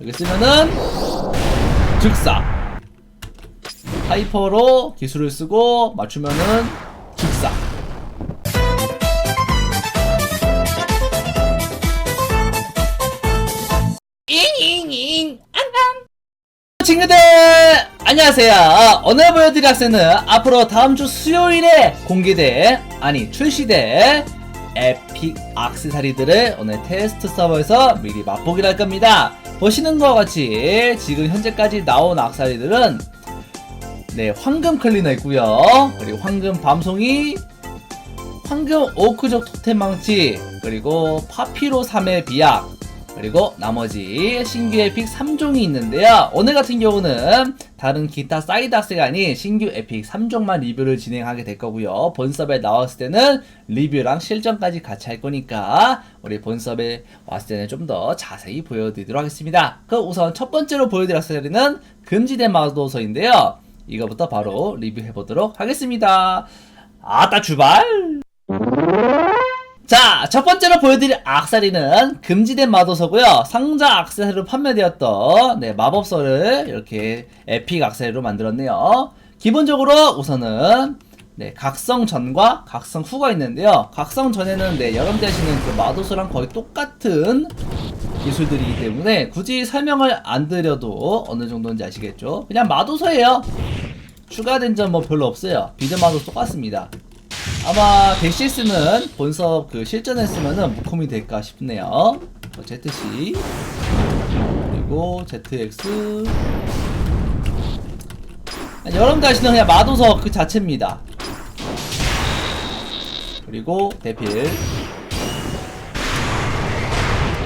여기 쓰면은 즉사. 하이퍼로 기술을 쓰고 맞추면은 즉사. 잉잉잉. 안녕. 친구들 안녕하세요. 오늘 보여드릴 학생은 앞으로 다음주 수요일에 공개될 아니 출시될 에픽 악세사리들을 오늘 테스트 서버에서 미리 맛보기를 할 겁니다 보시는 것과 같이 지금 현재까지 나온 악세사리들은 네 황금 클리너 있고요. 그리고 황금 밤송이 황금 오크족 토템 망치 그리고 파피로 3의 비약 그리고 나머지 신규 에픽 3종이 있는데요. 오늘 같은 경우는 다른 기타 사이드 학생이 아닌 신규 에픽 3종만 리뷰를 진행하게 될 거고요. 본섭에 나왔을 때는 리뷰랑 실전까지 같이 할 거니까 우리 본섭에 왔을 때는 좀 더 자세히 보여드리도록 하겠습니다. 그 우선 첫 번째로 보여드릴 학생들은 금지된 마도서인데요. 이거부터 바로 리뷰해 보도록 하겠습니다. 아따 출발! 자, 첫 번째로 보여드릴 악사리는 금지된 마도서고요. 상자 악세사리로 판매되었던 네, 마법서를 이렇게 에픽 악세사리로 만들었네요. 기본적으로 우선은 네, 각성 전과 각성 후가 있는데요. 각성 전에는 네, 여러분들 하시는 그 마도서랑 거의 똑같은 기술들이기 때문에 굳이 설명을 안 드려도 어느 정도인지 아시겠죠? 그냥 마도서예요. 추가된 점 뭐 별로 없어요. 비전 마도 똑같습니다. 아마 데시스는 본섭 그 실전했으면은 무콤이 될까 싶네요. 어, ZC 그리고 ZX 여러분들 아시는 그냥 마도석 그 자체입니다. 그리고 대필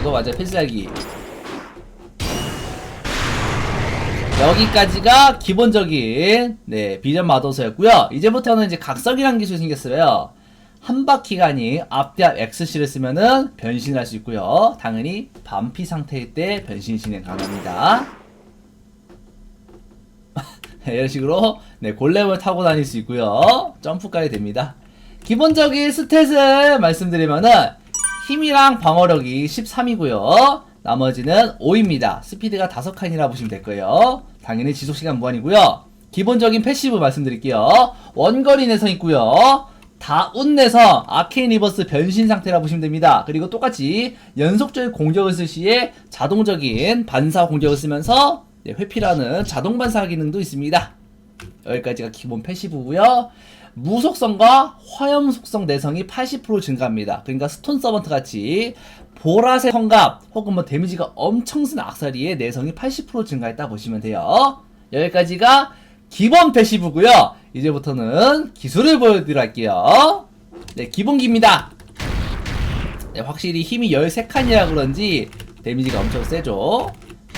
이거 맞아 필살기 여기까지가 기본적인 네 비전 마도서였고요. 이제부터는 이제 각성이라는 기술이 생겼어요. 한 바퀴가 아닌 앞뒤 앞 XC를 쓰면은 변신을 할 수 있고요. 당연히 반피 상태일 때 변신 진행 가능합니다. 이런 식으로 네 골렘을 타고 다닐 수 있고요. 점프까지 됩니다. 기본적인 스탯을 말씀드리면은 힘이랑 방어력이 13이고요. 나머지는 5입니다. 스피드가 5칸이라 보시면 될 거예요. 당연히 지속시간 무한이고요. 기본적인 패시브 말씀드릴게요. 원거리 내성 있고요. 다운 내성, 아케인 리버스 변신 상태라 보시면 됩니다. 그리고 똑같이 연속적인 공격을 쓸 시에 자동적인 반사 공격을 쓰면서 네, 회피라는 자동 반사 기능도 있습니다. 여기까지가 기본 패시브고요. 무속성과 화염 속성 내성이 80% 증가합니다. 그러니까 스톤 서번트 같이 보라색 성갑 혹은 뭐 데미지가 엄청 쓴 악사리의 내성이 80% 증가했다 보시면 돼요. 여기까지가 기본 패시브고요. 이제부터는 기술을 보여드릴게요. 네, 기본기입니다. 네, 확실히 힘이 13칸이라 그런지 데미지가 엄청 세죠.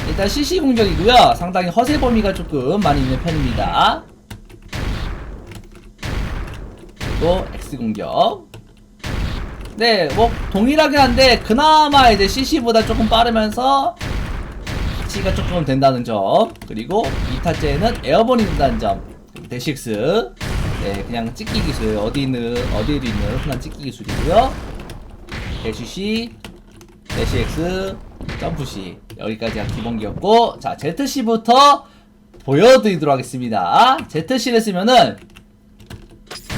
일단 CC 공격이고요. 상당히 허세 범위가 조금 많이 있는 편입니다. 또 X 공격. 네, 뭐 동일하긴 한데 그나마 이제 CC보다 조금 빠르면서 가치가 조금 된다는 점. 그리고 2타째는 에어본이 된다는 점. 데식스. 네, 그냥 찍기 기술. 어디 있는 어디에도 있는 흔한 찍기 기술이고요. 대시시, 대시X, 점프시. 여기까지가 기본기였고, 자 ZC부터 보여드리도록 하겠습니다. ZC를 쓰면은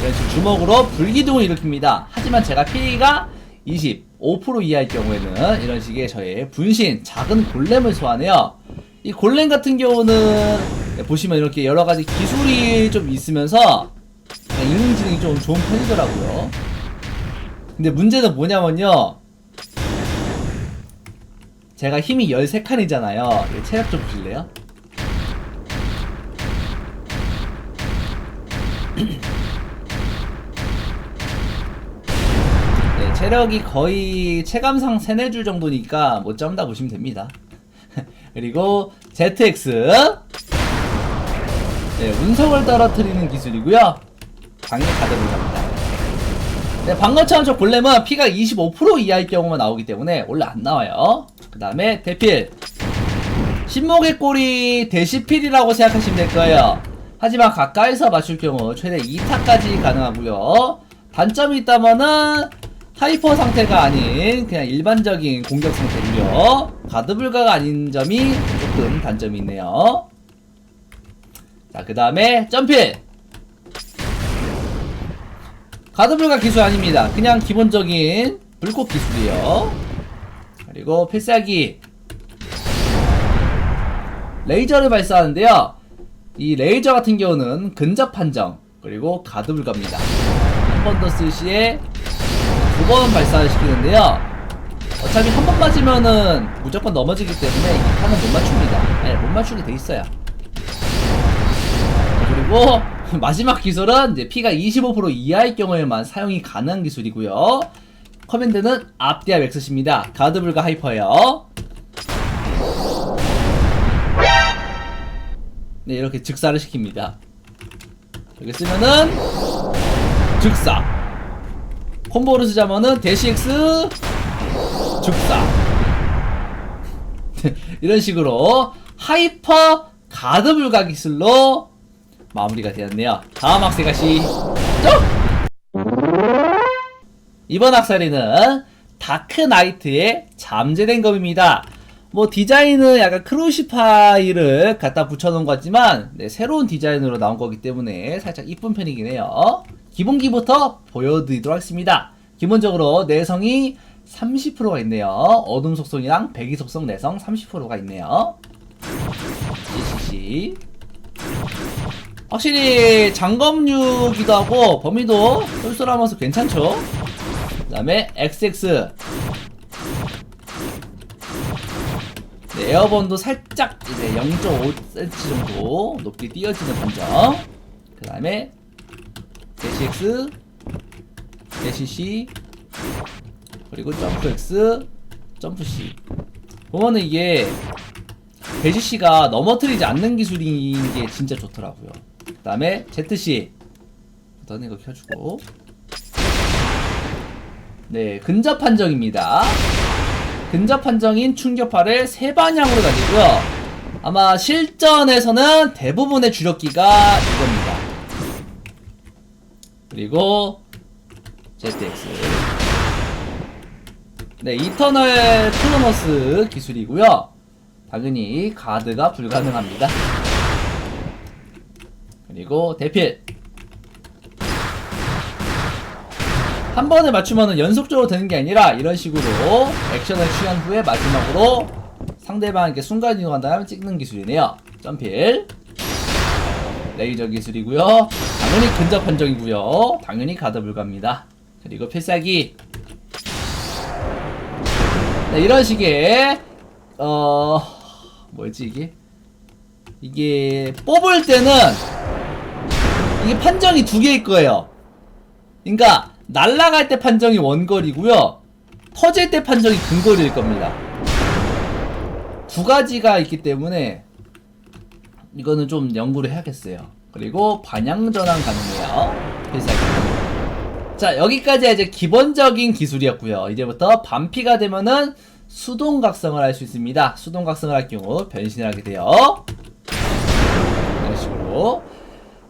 식으로 주먹으로 불기둥을 일으킵니다. 하지만 제가 피해가 25% 이하일 경우에는 이런 식의 저의 분신, 작은 골렘을 소환해요. 이 골렘 같은 경우는 보시면 이렇게 여러 가지 기술이 좀 있으면서 인공지능이 좀 좋은 편이더라고요. 근데 문제는 뭐냐면요. 제가 힘이 13칸이잖아요. 체력 좀 보실래요? 체력이 거의 체감상 3, 4줄 정도니까 못 잡는다 보시면 됩니다. 그리고 ZX 네, 운석을 떨어뜨리는 기술이고요. 강력하다고 합니다. 네, 방금처럼 저 골렘은 피가 25% 이하일 경우만 나오기 때문에 원래 안 나와요. 그 다음에 대필 신목의 꼬리 대시필이라고 생각하시면 될 거예요. 하지만 가까이서 맞출 경우 최대 2타까지 가능하고요. 단점이 있다면은 하이퍼 상태가 아닌 그냥 일반적인 공격 상태고요. 가드 불가가 아닌 점이 조금 단점이 있네요. 자, 그 다음에 점필. 가드 불가 기술 아닙니다. 그냥 기본적인 불꽃 기술이에요. 그리고 필살기. 레이저를 발사하는데요. 이 레이저 같은 경우는 근접 판정 그리고 가드 불가입니다. 한 번 더 쓸 시에 두 번 발사를 시키는데요. 어차피 한 번 맞으면은 무조건 넘어지기 때문에 이 판은 못 맞춥니다. 네, 못 맞추게 돼 있어요. 그리고 마지막 기술은 이제 피가 25% 이하일 경우에만 사용이 가능한 기술이고요. 커맨드는 앞디아 맥스입니다. 가드 불가 하이퍼예요. 네, 이렇게 즉사를 시킵니다. 여기 쓰면은 즉사. 콤보를 쓰자면은 대시 X 즉사. 이런 식으로 하이퍼 가드 불가 기술로 마무리가 되었네요. 다음 학생 가시죠. 이번 학살이는 다크 나이트의 잠재된 검입니다. 뭐 디자인은 약간 크루시파이를 갖다 붙여놓은 것 같지만 네, 새로운 디자인으로 나온 거기 때문에 살짝 이쁜 편이긴 해요. 기본기부터 보여드리도록 하겠습니다. 기본적으로 내성이 30%가 있네요. 어둠 속성이랑 배기 속성 내성 30%가 있네요. CCC 확실히 장검류기도 하고 범위도 쏠쏠하면서 괜찮죠? 그 다음에 XX 네, 에어본도 살짝 이제 0.5cm 정도 높게 띄어지는 판정 그 다음에 대시 X 대시 C 그리고 점프 X 점프 C 보면은 이게 대시 C가 넘어뜨리지 않는 기술인 게 진짜 좋더라고요. 그 다음에 ZC 일단 이거 켜주고. 네 근접 판정입니다. 근접 판정인 충격파를 세 방향으로 날리고요. 아마 실전에서는 대부분의 주력기가 이겁니다. 그리고 ZX. 네, 이터널 클로너스 기술이고요. 당연히 가드가 불가능합니다. 그리고 대필. 한 번에 맞추면 연속적으로 되는 게 아니라 이런 식으로 액션을 취한 후에 마지막으로 상대방에게 순간 이동한 다음에 찍는 기술이네요. 점필. 레이저 기술이고요. 당연히 근접 판정이고요. 당연히 가드 불가입니다. 그리고 필살기. 네, 이런 식의 어 뭐였지 이게? 이게 뽑을 때는 이게 판정이 두 개일 거예요. 그러니까 날아갈 때 판정이 원거리고요. 터질 때 판정이 근거리일 겁니다. 두 가지가 있기 때문에 이거는 좀 연구를 해야겠어요. 그리고 반향 전환 가능해요. 필살기. 자 여기까지 이제 기본적인 기술이었고요. 이제부터 반피가 되면은 수동 각성을 할 수 있습니다. 수동 각성을 할 경우 변신을 하게 돼요. 이런 식으로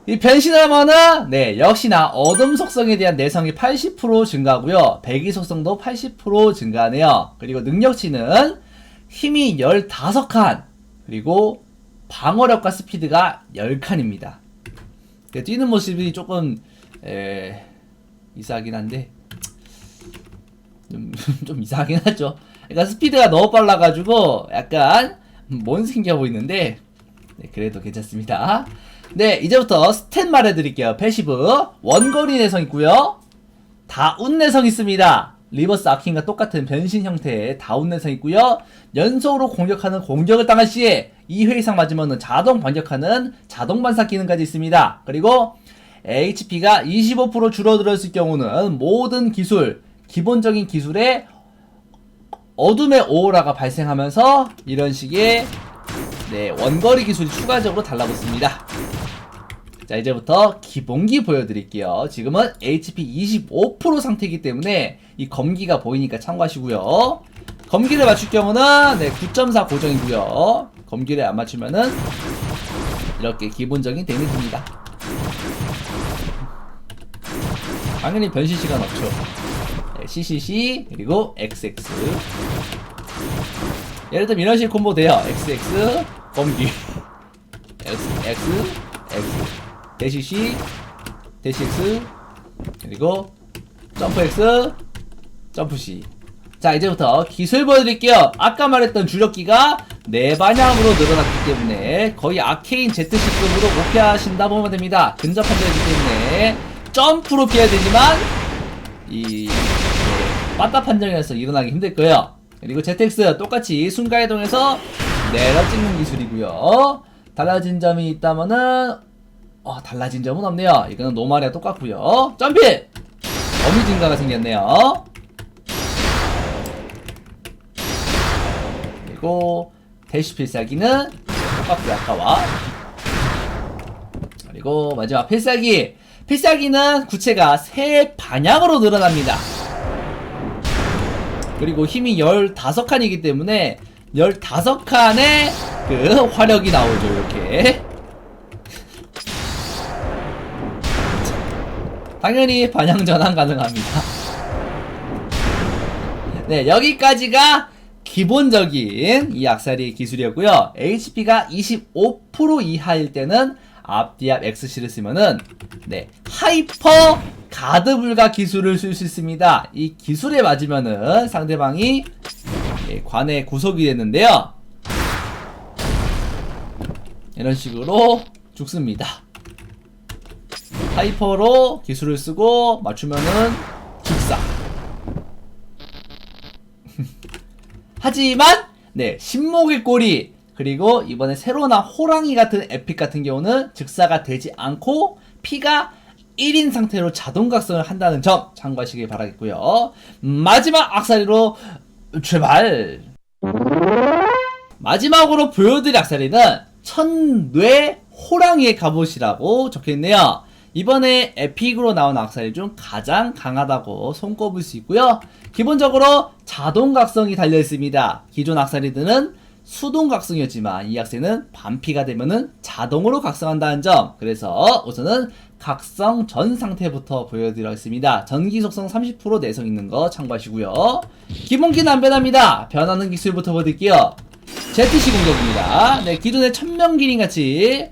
이 변신하면은 네 역시나 어둠 속성에 대한 내성이 80% 증가하고요 배기 속성도 80% 증가하네요 그리고 능력치는 힘이 15칸 그리고 방어력과 스피드가 10칸입니다 뛰는 모습이 조금 에... 이상하긴 한데 좀, 좀 이상하긴 하죠 그러니까 스피드가 너무 빨라가지고 약간 몬생겨 보이는데 네, 그래도 괜찮습니다 네, 이제부터 스탯 말해드릴게요. 패시브. 원거리 내성 있고요 다운 내성 있습니다. 리버스 아킹과 똑같은 변신 형태의 다운 내성 있고요 연속으로 공격하는 공격을 당할 시에 2회 이상 맞으면 자동 반격하는 자동 반사 기능까지 있습니다. 그리고 HP가 25% 줄어들었을 경우는 모든 기술, 기본적인 기술에 어둠의 오라가 발생하면서 이런 식의 네, 원거리 기술이 추가적으로 달라붙습니다. 자, 이제부터 기본기 보여드릴게요. 지금은 HP 25% 상태이기 때문에 이 검기가 보이니까 참고하시고요. 검기를 맞출 경우는 네, 9.4 고정이고요. 검기를 안 맞추면은 이렇게 기본적인 데미지입니다. 당연히 변신 시간 없죠. 네, CCC 그리고 XX 예를 들면 이런 식 콤보 돼요. XX 범기 X X X 대시 C 대시 X 그리고 점프 X 점프 C 자 이제부터 기술 보여드릴게요. 아까 말했던 주력기가 네 방향으로 늘어났기 때문에 거의 아케인 Z식급으로 못 피하신다 보면 됩니다. 근접 판정이기 때문에 점프로 피해야 되지만 이 네, 빠따 판정이라서 일어나기 힘들 거예요. 그리고 ZX 똑같이 순간이동해서 내려 찍는 기술이고요. 달라진 점이 있다면은 어, 달라진 점은 없네요. 이거는 노말이랑 똑같고요. 점프! 범위 증가가 생겼네요 그리고 대시 필살기는 똑같고요 아까와 그리고 마지막 필살기. 필살기는 구체가 세 방향으로 늘어납니다. 그리고 힘이 15칸이기 때문에 15칸의 그 화력이 나오죠 이렇게. 당연히 반향 전환 가능합니다. 네 여기까지가 기본적인 이 악사리의 기술이었고요. HP가 25% 이하일 때는 앞뒤압 XC를 쓰면은 네 하이퍼 가드 불가 기술을 쓸 수 있습니다. 이 기술에 맞으면은 상대방이 네, 관에 구속이 됐는데요. 이런 식으로 죽습니다. 하이퍼로 기술을 쓰고 맞추면은 죽사. 하지만 네 신목의 꼬리 그리고 이번에 새로 나온 호랑이 같은 에픽 같은 경우는 즉사가 되지 않고 피가 1인 상태로 자동 각성을 한다는 점 참고하시길 바라겠고요. 마지막 악사리로 출발. 마지막으로 보여드릴 악사리는 천뇌 호랑이의 갑옷이라고 적혀있네요. 이번에 에픽으로 나온 악사리 중 가장 강하다고 손꼽을 수 있고요. 기본적으로 자동 각성이 달려 있습니다. 기존 악사리들은 수동 각성이었지만 이 악세는 반피가 되면은 자동으로 각성한다는 점. 그래서 우선은 각성 전 상태부터 보여드리겠습니다. 전기 속성 30% 내성 있는 거 참고하시고요. 기본기는 안 변합니다. 변하는 기술부터 보여드릴게요. ZC 공격입니다. 네, 기존의 천명기린 같이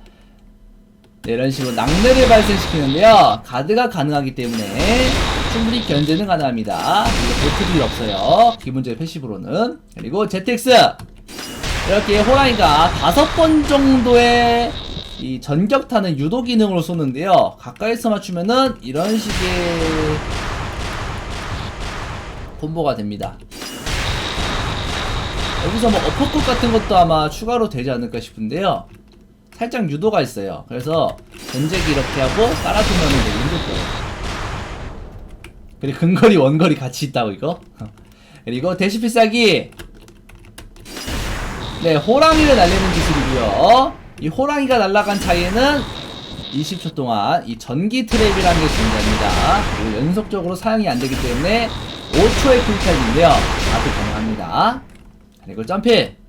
네, 이런 식으로 낙뢰를 발생시키는데요. 가드가 가능하기 때문에 충분히 견제는 가능합니다. 그리고 보트딜 없어요. 기본적인 패시브로는. 그리고 ZX. 이렇게 호랑이가 다섯 번 정도의 이 전격타는 유도 기능으로 쏘는데요. 가까이서 맞추면은 이런 식의 콤보가 됩니다. 여기서 뭐 어퍼컷 같은 것도 아마 추가로 되지 않을까 싶은데요. 살짝 유도가 있어요. 그래서 전제기 이렇게 하고 깔아주면 되게 힘들 거예요. 그리고 근거리 원거리 같이 있다고 이거. 그리고 대시 필살기. 네 호랑이를 날리는 기술이고요. 이 호랑이가 날아간 차이에는 20초 동안 이 전기 트랩이라는 게 존재합니다. 그리고 연속적으로 사용이 안 되기 때문에 5초의 쿨타임인데요. 아주 가능합니다. 그리고 점프.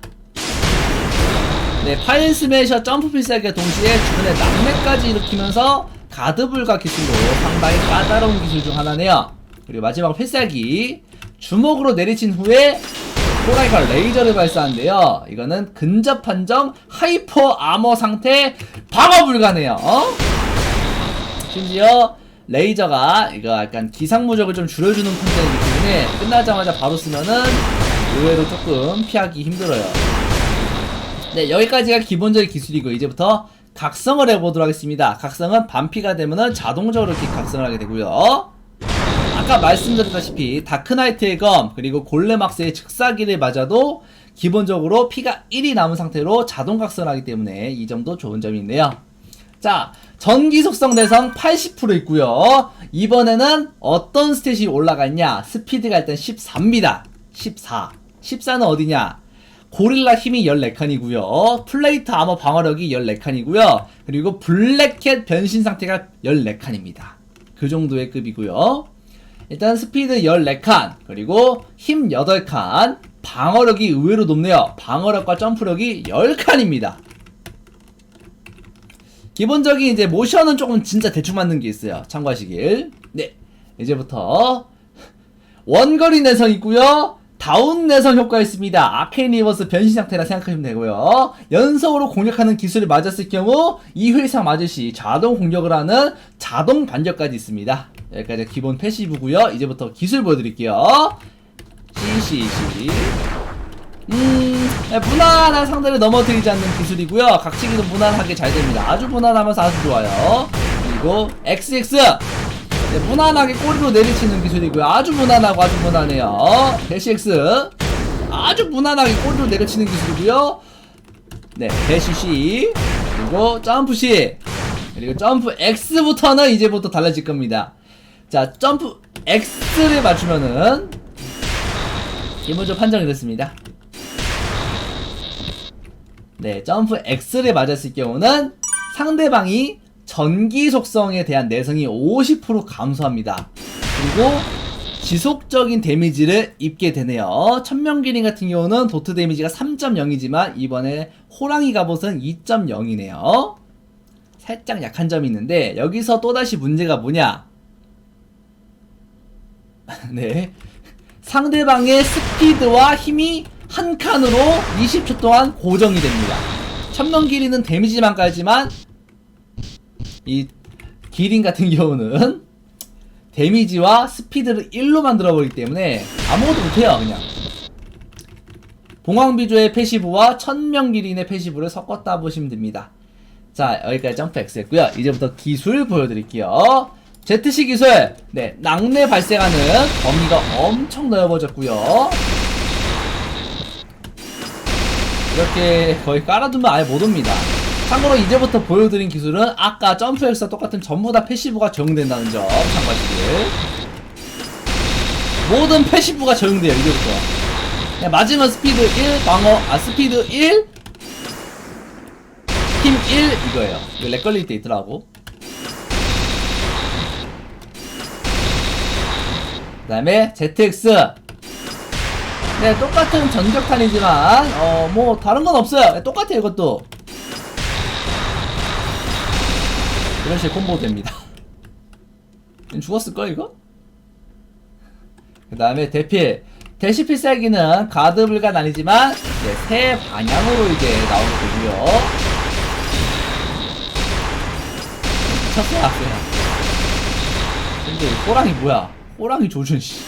네, 파일 스매셔 점프 필살기와 동시에 주변에 낙뢰까지 일으키면서 가드 불가 기술로 상당히 까다로운 기술 중 하나네요. 그리고 마지막 필살기 주먹으로 내리친 후에 호라이가 레이저를 발사하는데요. 이거는 근접 판정 하이퍼 아머 상태 방어 불가네요. 어? 심지어 레이저가 이거 약간 기상무적을 좀 줄여주는 판정이기 때문에 끝나자마자 바로 쓰면은 의외로 조금 피하기 힘들어요. 네, 여기까지가 기본적인 기술이고 이제부터 각성을 해보도록 하겠습니다. 각성은 반피가 되면은 자동적으로 이렇게 각성을 하게 되고요. 아까 말씀드렸다시피 다크나이트의 검 그리고 골레막스의 즉사기를 맞아도 기본적으로 피가 1이 남은 상태로 자동 각성을 하기 때문에 이 점도 좋은 점이 있네요. 자, 전기 속성 내성 80% 있고요. 이번에는 어떤 스탯이 올라갔냐? 스피드가 일단 14입니다. 14. 14는 어디냐? 고릴라 힘이 14칸이고요. 플레이트 아머 방어력이 14칸이고요. 그리고 블랙캣 변신 상태가 14칸입니다. 그 정도의 급이고요. 일단 스피드 14칸, 그리고 힘 8칸, 방어력이 의외로 높네요. 방어력과 점프력이 10칸입니다. 기본적인 이제 모션은 조금 진짜 대충 맞는 게 있어요. 참고하시길. 네. 이제부터 원거리 내성 있고요. 다운 내성 효과 있습니다. 아케인 리버스 변신 상태라 생각하시면 되고요. 연속으로 공격하는 기술이 맞았을 경우 2회 이상 맞을 시 자동 공격을 하는 자동 반격까지 있습니다. 여기까지 기본 패시브고요. 이제부터 기술 보여드릴게요. CCC 음, 네, 무난한 상대를 넘어뜨리지 않는 기술이고요. 각치기도 무난하게 잘 됩니다. 아주 무난하면서 아주 좋아요. 그리고 XX 네, 무난하게 꼬리로 내리치는 기술이고요. 아주 무난하고 아주 무난해요. 대시 X 아주 무난하게 꼬리로 내리치는 기술이고요. 네, 대시 C 그리고 점프 C 그리고 점프 X부터는 이제부터 달라질 겁니다. 자, 점프 X를 맞추면은 기본적으로 판정이 됐습니다. 네, 점프 X를 맞았을 경우는 상대방이 전기 속성에 대한 내성이 50% 감소합니다. 그리고 지속적인 데미지를 입게 되네요. 천명기린 같은 경우는 도트 데미지가 3.0이지만 이번에 호랑이 갑옷은 2.0이네요. 살짝 약한 점이 있는데 여기서 또다시 문제가 뭐냐? 네. 상대방의 스피드와 힘이 한 칸으로 20초 동안 고정이 됩니다. 천명 길이는 데미지만 깔지만 이 기린 같은 경우는 데미지와 스피드를 1로 만들어 버리기 때문에 아무것도 못해요 그냥. 봉황비조의 패시브와 천명기린의 패시브를 섞었다 보시면 됩니다. 자 여기까지 점프 X 했고요. 이제부터 기술 보여드릴게요. ZC 기술. 네 낙뢰 발생하는 범위가 엄청 넓어졌고요. 이렇게 거의 깔아두면 아예 못 옵니다 참고로 이제부터 보여드린 기술은 아까 점프 X와 똑같은 전부 다 패시브가 적용된다는 점 참고하시길 모든 패시브가 적용돼요 이제부터. 그냥 맞으면 스피드 1 방어 아 스피드 1 힘 1 이거예요. 이거 렉 걸릴 때 있더라고. 그 다음에 ZX 네 똑같은 전격탄이지만 어 뭐 다른 건 없어요. 네, 똑같아요 이것도 이런 식의 콤보 됩니다 죽었을걸 이거? 그 다음에 대필 대시 필살기는 가드 불가 아니지만 네, 세 방향으로 이제 나오게 되고요 미쳤어요 아세요 근데 이 호랑이 뭐야 호랑이 조준 씨.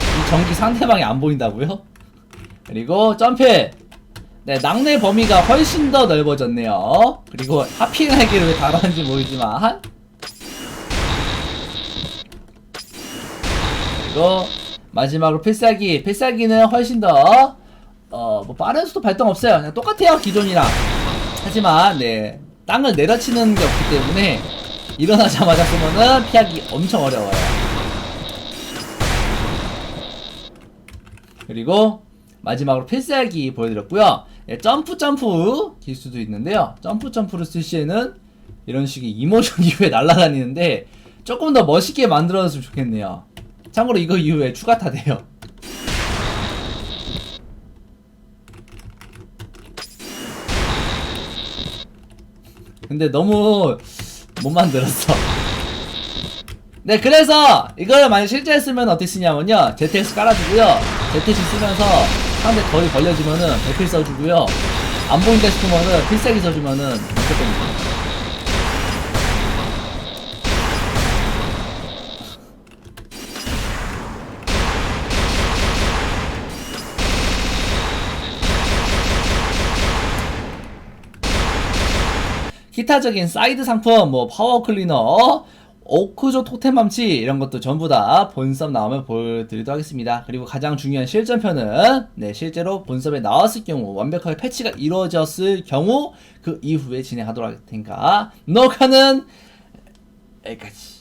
이 전기 상대방이 안 보인다고요? 그리고 점프 네, 낙뢰 범위가 훨씬 더 넓어졌네요. 그리고 하핑하기를 왜 다루는지 모르지만 그리고 마지막으로 필살기 필살기는 훨씬 더 어, 뭐 빠른 수도 발동 없어요. 그냥 똑같아요 기존이랑. 하지만 네 땅을 내려치는 게 없기 때문에 일어나자마자 쏘면은 피하기 엄청 어려워요. 그리고 마지막으로 필살기 보여드렸고요. 예, 점프 점프 기수도 있는데요. 점프 점프를 쓸 시에는 이런 식의 이모션 이후에 날아다니는데 조금 더 멋있게 만들어졌으면 좋겠네요. 참고로 이거 이후에 추가 타돼요. 근데 너무 못 만들었어. 네, 그래서 이걸 만약 실제 쓰면 어떻게 쓰냐면요. ZX 깔아주고요. ZX 쓰면서 상대 거리 걸려지면은 배필 써주고요. 안 보인다 싶으면은 필살기 써주면은 됩니다. 기타적인 사이드 상품, 뭐 파워 클리너, 오크조 토템 망치 이런 것도 전부 다 본섭 나오면 보여드리도록 하겠습니다. 그리고 가장 중요한 실전편은 네 실제로 본섭에 나왔을 경우 완벽하게 패치가 이루어졌을 경우 그 이후에 진행하도록 할 테니까 녹화는 여기까지.